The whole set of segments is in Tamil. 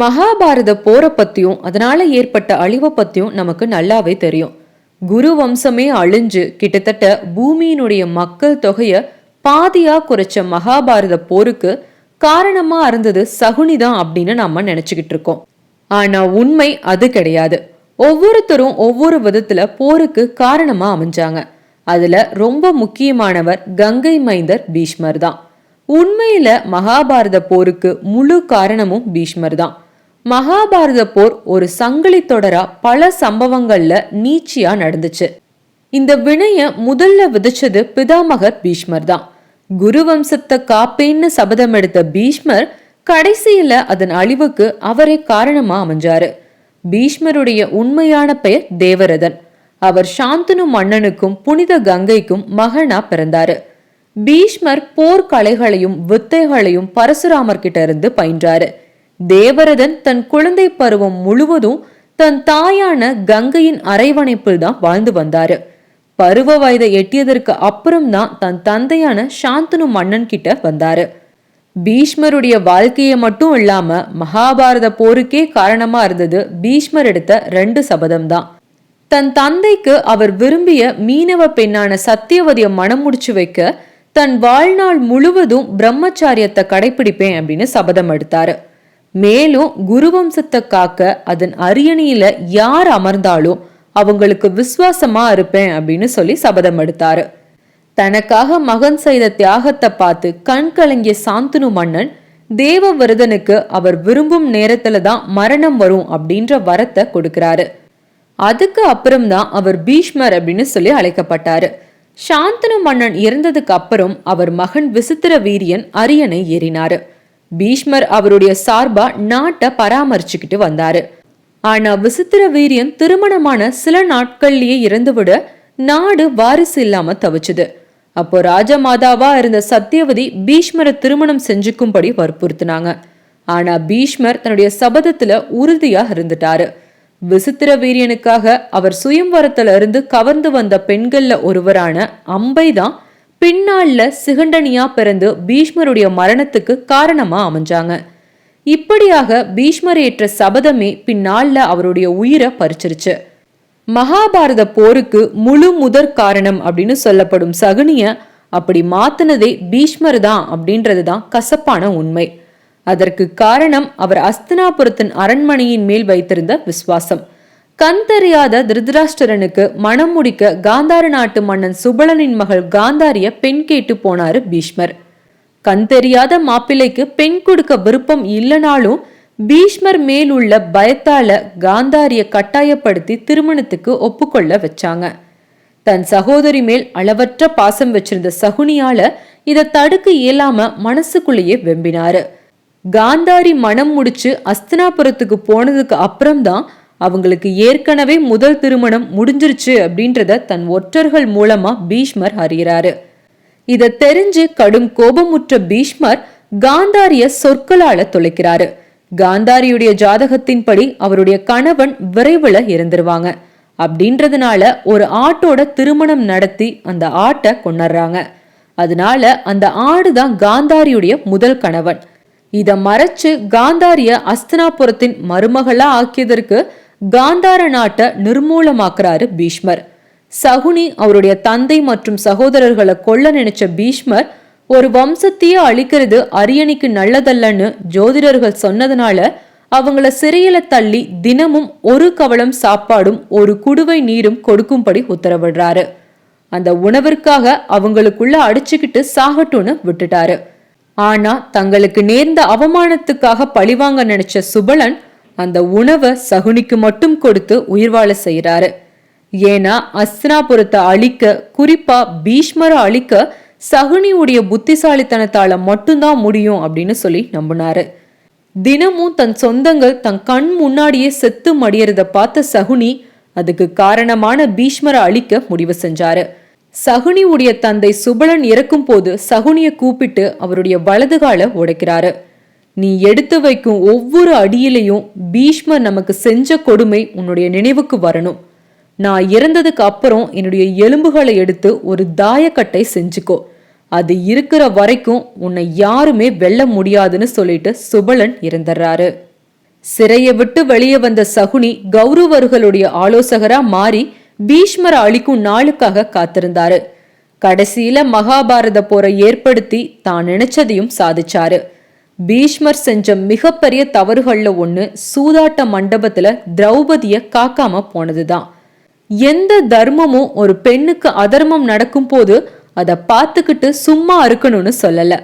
மகாபாரத போரை பத்தியும் அதனால ஏற்பட்ட அழிவை பத்தியும் நமக்கு நல்லாவே தெரியும். குரு வம்சமே அழிஞ்சு கிட்டத்தட்ட பூமியினுடைய மக்கள் தொகைய பாதியா குறைச்ச மகாபாரத போருக்கு காரணமா இருந்தது சகுனிதான் அப்படின்னு நம்ம நினைச்சுக்கிட்டு இருக்கோம். ஆனா உண்மை அது கிடையாது. ஒவ்வொருத்தரும் ஒவ்வொரு விதத்துல போருக்கு காரணமா அமைஞ்சாங்க. அதுல ரொம்ப முக்கியமானவர் கங்கை மைந்தர் பீஷ்மர் தான். உண்மையில மகாபாரத போருக்கு முழு காரணமும் பீஷ்மர் தான். மகாபாரத போர் ஒரு சங்கிலி தொடரா பல சம்பவங்கள்ல நீச்சியா நடந்துச்சு. இந்த வினைய முதல்ல விதைச்சது பிதாமகர் பீஷ்மர் தான். குரு வம்சத்தை காப்பேன்னு சபதம் எடுத்த பீஷ்மர் கடைசியில அதன் அழிவுக்கு அவரே காரணமா அமைஞ்சாரு. பீஷ்மருடைய உண்மையான பெயர் தேவரதன். அவர் சாந்தனு மன்னனுக்கும் புனித கங்கைக்கும் மகனா பிறந்தாரு. பீஷ்மர் போர்க்கலைகளையும் வித்தைகளையும் பரசுராமர் கிட்ட இருந்து பயின்றாரு. தேவரதன் தன் குழந்தை பருவம் முழுவதும் தன் தாயான கங்கையின் அரைவணைப்பில்தான் வாழ்ந்து வந்தாரு. பருவ வயதை எட்டியதற்கு அப்புறம் தான் தன் தந்தையான சாந்தனு மன்னன் கிட்ட வந்தாரு. பீஷ்மருடைய வாழ்க்கையை மட்டும் இல்லாம மகாபாரத போருக்கே காரணமா இருந்தது பீஷ்மர் எடுத்த ரெண்டு சபதம் தான். தன் தந்தைக்கு அவர் விரும்பிய மீனவ பெண்ணான சத்தியவதிய மனம் முடிச்சு வைக்க தன் வாழ்நாள் முழுவதும் பிரம்மச்சாரியத்தை கடைபிடிப்பேன் அப்படின்னு சபதம் எடுத்தாரு. மேலும் குருவம்சத்தை காக்க அதன் அரியணையில யார் அமர்ந்தாலும் அவங்களுக்கு விசுவாசமா இருப்பேன் அப்படின்னு சொல்லி சபதம் எடுத்தாரு. தனக்காக மகன் செய்த தியாகத்தை பார்த்து கண் கலங்கிய சாந்தனு மன்னன் தேவவிரதனுக்கு அவர் விரும்பும் நேரத்துல தான் மரணம் வரும் அப்படின்ற வரத்தை கொடுக்கிறாரு. அதுக்கு அப்புறம்தான் அவர் பீஷ்மர் அப்படின்னு சொல்லி அழைக்கப்பட்டாரு. சாந்தனு மன்னன் இறந்ததுக்கு அப்புறம் அவர் மகன் விசித்திர வீரியன் அரியணை ஏறினாரு. பீஷ்மர் அவருடைய சார்பா நாட்டை பராமரிச்சுக்கிட்டு வந்தாரு. ஆனா விசித்திர வீரியன் திருமணமான சில நாட்கள்லயே இறந்துவிட நாடு வாரிசு இல்லாம தவிச்சுது. அப்போ ராஜமாதாவா இருந்த சத்தியவதி பீஷ்மரை திருமணம் செஞ்சுக்கும்படி வற்புறுத்தினாங்க. ஆனா பீஷ்மர் தன்னுடைய சபதத்துல உறுதியா இருந்துட்டாரு. விசித்திர வீரியனுக்காக அவர் சுயம்வரத்துல இருந்து கவர்ந்து வந்த பெண்கள்ல ஒருவரான அம்பை தான் பின்னாள்ல சிகண்டனியா பிறந்து பீஷ்மருடைய மரணத்துக்கு காரணமா அமைஞ்சாங்க. இப்படியாக பீஷ்மர் ஏற்ற சபதமே பின்னாள்ல அவருடைய உயிரை பறிச்சிருச்சு. மகாபாரத போருக்கு முழு முதற் காரணம் அப்படின்னு சொல்லப்படும் சகுனிய அப்படி மாத்தினதே பீஷ்மர் தான் அப்படின்றது தான் கசப்பான உண்மை. அதற்கு காரணம் அவர் அஸ்தினாபுரத்தின் அரண்மனையின் மேல் வைத்திருந்த விசுவாசம். கண் தெரியாத திருதராஷ்டிரனுக்கு மனம் முடிக்க காந்தார நாட்டு மன்னன் சுபலனின் மகள் காந்தாரிய பெண் கேட்டு போனாரு பீஷ்மர். கண் தெரியாத மாப்பிள்ளைக்கு பெண் கொடுக்க விருப்பம் இல்லைனாலும் பீஷ்மர் மேலுள்ள பயத்தால காந்தாரிய கட்டாயப்படுத்தி திருமணத்துக்கு ஒப்புக்கொள்ள வச்சாங்க. தன் சகோதரி மேல் அளவற்ற பாசம் வச்சிருந்த சகுனியால இதை தடுக்க இயலாம மனசுக்குள்ளேயே வெம்பினாரு. காந்தாரி மனம் முடிச்சு அஸ்தினாபுரத்துக்கு போனதுக்கு அப்புறம்தான் அவங்களுக்கு ஏற்கனவே முதல் திருமணம் முடிஞ்சிருச்சு அப்படின்றத தன் ஒற்றர்கள் மூலமா பீஷ்மர் அறிகிறாரு. இத தெரிஞ்சு கடும் கோபமுற்ற பீஷ்மர் காந்தாரிய சொற்களால தொலைக்கிறாரு. காந்தாரியுடைய ஜாதகத்தின்படி அவருடைய கணவன் விரைவில் இறந்துருவாங்க. அப்படின்றதுனால ஒரு ஆட்டோட திருமணம் நடத்தி அந்த ஆட்டை கொண்டாடுறாங்க. அதனால அந்த ஆடு தான் காந்தாரியுடைய முதல் கணவன். இதை மறைச்சு காந்தாரிய அஸ்தனாபுரத்தின் மருமகளா ஆக்கியதற்கு காந்தார நாட்டை நிர்மூலமாக்குறாரு பீஷ்மர். சகுனி அவருடைய தந்தை மற்றும் சகோதரர்களை கொல்ல நினைச்ச பீஷ்மர் ஒரு வம்சத்தையே அழிக்கிறது அரியணைக்கு நல்லதல்லன்னு ஜோதிடர்கள் சொன்னதுனால அவங்கள சிறையில தள்ளி தினமும் ஒரு கவளம் சாப்பாடும் ஒரு குடுவை நீரும் கொடுக்கும்படி உத்தரவிடுறாரு. அந்த உணவிற்காக அவங்களுக்குள்ள அடிச்சுக்கிட்டு சாகட்டும்னு விட்டுட்டாரு. ஆனா தங்களுக்கு நேர்ந்த அவமானத்துக்காக பழிவாங்க நினைச்ச சுபலன் அந்த உணவை சகுனிக்கு மட்டும் கொடுத்து உயிர் வாழ செய்யறாரு ஏன்னா அஸ்தினாபுரத்தை அழிக்க குறிப்பா பீஷ்மரை அழிக்க சகுனியுடைய புத்திசாலித்தனத்தால மட்டும்தான் முடியும் அப்படின்னு சொல்லி நம்பினாரு. தினமும் தன் சொந்தங்கள் தன் கண் முன்னாடியே செத்து மடியறத பார்த்த சகுனி அதுக்கு காரணமான பீஷ்மரை அழிக்க முடிவு செஞ்சாரு. சகுனியுடைய தந்தை சுபலன் இறக்கும் போது சகுனியை கூப்பிட்டு அவருடைய வலது கால உடைக்கிறாரு. நீ எடுத்து வைக்கும் ஒவ்வொரு அடியிலையும் பீஷ்மர் நமக்கு செஞ்ச கொடுமை உன்னுடைய நினைவுக்கு வரணும். நான் இறந்ததுக்கு அப்புறம் என்னுடைய எலும்புகளை எடுத்து ஒரு தாயக்கட்டை செஞ்சுக்கோ. அது இருக்கிற வரைக்கும் உன்னை யாருமே வெல்ல முடியாதுன்னு சொல்லிட்டு சுபலன் இறந்துடுறாரு சிறையை விட்டு வெளியே வந்த சகுனி கௌரவர்களுடைய ஆலோசகரா மாறி பீஷ்மரை அழிக்கும் நாளுக்காக காத்திருந்தாரு. கடைசியில மகாபாரத போரை ஏற்படுத்தி தான் நினைச்சதையும் சாதிச்சாரு. பீஷ்மர் செஞ்ச மிகப்பெரிய தவறுகள்ல ஒன்று சூதாட்ட மண்டபத்துல திரௌபதியை காக்காம போனதுதான். எந்த தர்மமும் ஒரு பெண்ணுக்கு அதர்மம் நடக்கும் போது அதை பார்த்துக்கிட்டு சும்மா இருக்கணும்னு சொல்லல.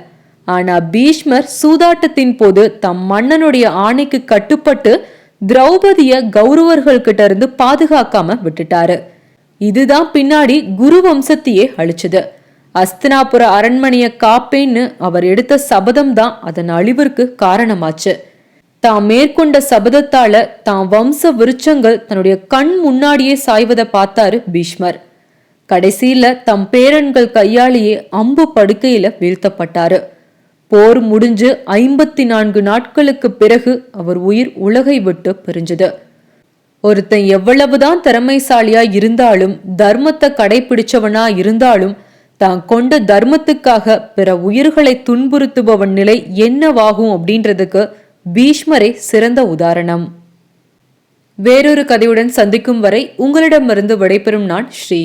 ஆனா பீஷ்மர் சூதாட்டத்தின் போது தம் மன்னனுடைய ஆணைக்கு கட்டுப்பட்டு திரௌபதிய கௌரவர்கள் கிட்ட இருந்து பாதுகாக்காம விட்டுட்டாரு. இதுதான் பின்னாடி குரு வம்சத்தையே அழிச்சது. அஸ்தினாபுர அரண்மனையை காப்பேன்னு அவர் எடுத்த சபதம் தான் அதன் அழிவிற்கு காரணமாச்சு. தாம் மேற்கொண்ட சபதத்தால தாம் வம்ச விருட்சங்கள் தன்னுடைய கண் முன்னாடியே சாய்வதை பார்த்தாரு பீஷ்மர். கடைசியில தம் பேரன்கள் கையாலேயே அம்பு படுக்கையில வீழ்த்தப்பட்டாரு. போர் முடிஞ்சு ஐம்பத்தி நான்கு நாட்களுக்கு பிறகு அவர் உயிர் உலகை விட்டு பிரிஞ்சது. ஒருத்தன் எவ்வளவுதான் திறமைசாலியா இருந்தாலும் தர்மத்தை கடைபிடிச்சவனா இருந்தாலும் தான் கொண்ட தர்மத்துக்காக பிற உயிர்களை துன்புறுத்துபவன் நிலை என்னவாகும் அப்படின்றதுக்கு பீஷ்மரே சிறந்த உதாரணம். வேறொரு கதையுடன் சந்திக்கும் வரை உங்களிடமிருந்து விடைபெறும் நான் ஸ்ரீ